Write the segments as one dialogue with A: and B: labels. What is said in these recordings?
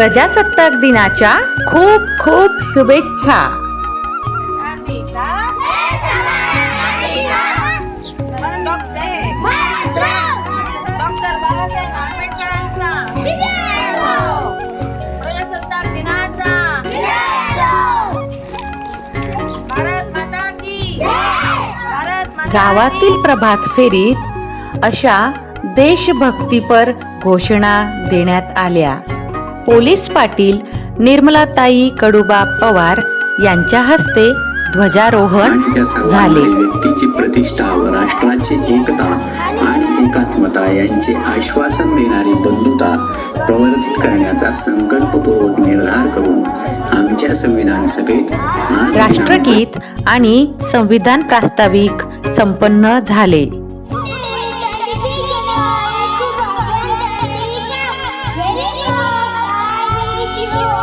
A: प्रजासत्ताक दिनाच्या खूप खूप शुभेच्छा. गावातील. प्रभात फेरीत अशा देशभक्तीपर घोषणा देण्यात आल्या. पोलीस पाटील निर्मलाताई कडुबा पवार यांच्या हस्ते ध्वजारोहण झाले.
B: व्यक्तीची प्रतिष्ठा व राष्ट्राची एकता आणि एकात्मता यांचे आश्वासन देणारी बंधुता प्रवर्धित करण्याचा संकल्पपूर्वक निर्धार करून आमच्या संविधान सभेत
A: राष्ट्रगीत आणि संविधान प्रास्ताविक संपन्न झाले.
C: You.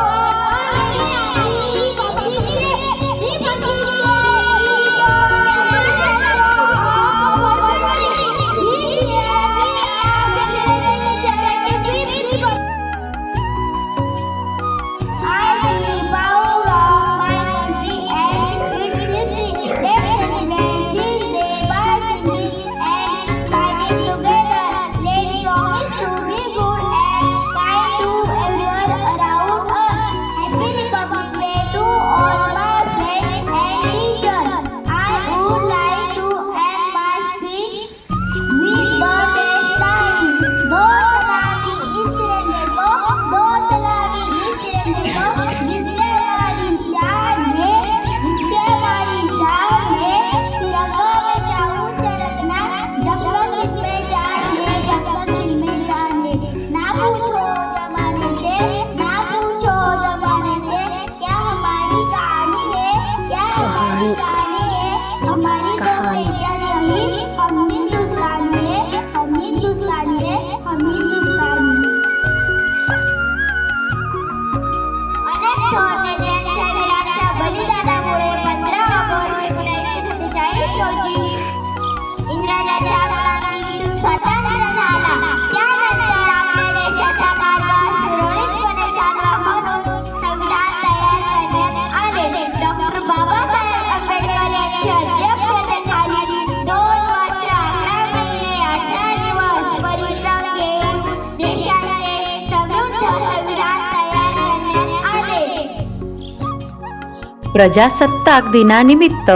A: प्रजासत्ताक दिनानिमित्त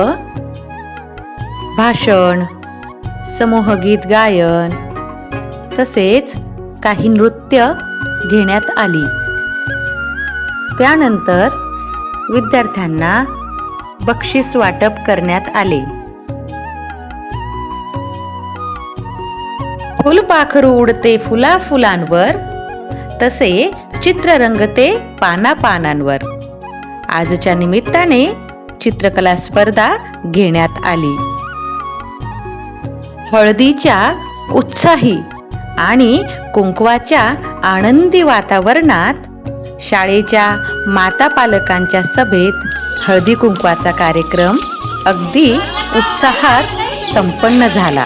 A: भाषण समूहगीत गायन तसेच काही नृत्य घेण्यात आली. त्यानंतर विद्यार्थ्यांना बक्षीस वाटप करण्यात आले. फुलपाखरू उडते फुला फुलांवर तसे चित्र रंगते पाना पानांवर आजच्या निमित्ताने चित्रकला स्पर्धा घेण्यात आली. हळदीच्या उत्साही आणि कुंकवाच्या आनंदी वातावरणात शाळेच्या माता पालकांच्या सभेत हळदी कुंकवाचा कार्यक्रम अगदी उत्साहात संपन्न झाला.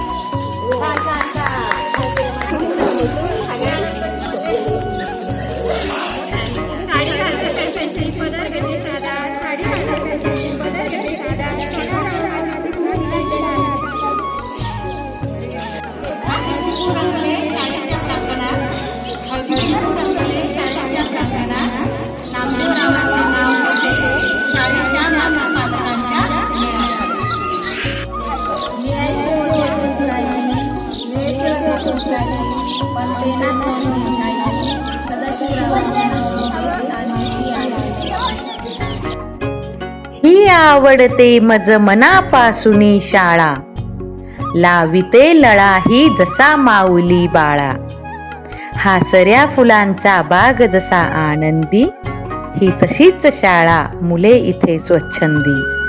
A: ही आवडते मज मनापासून शाळा. लाविते लळाही जसा माऊली बाळा. हासऱ्या फुलांचा बाग जसा आनंदी ही तशीच शाळा मुले इथे स्वच्छंदी.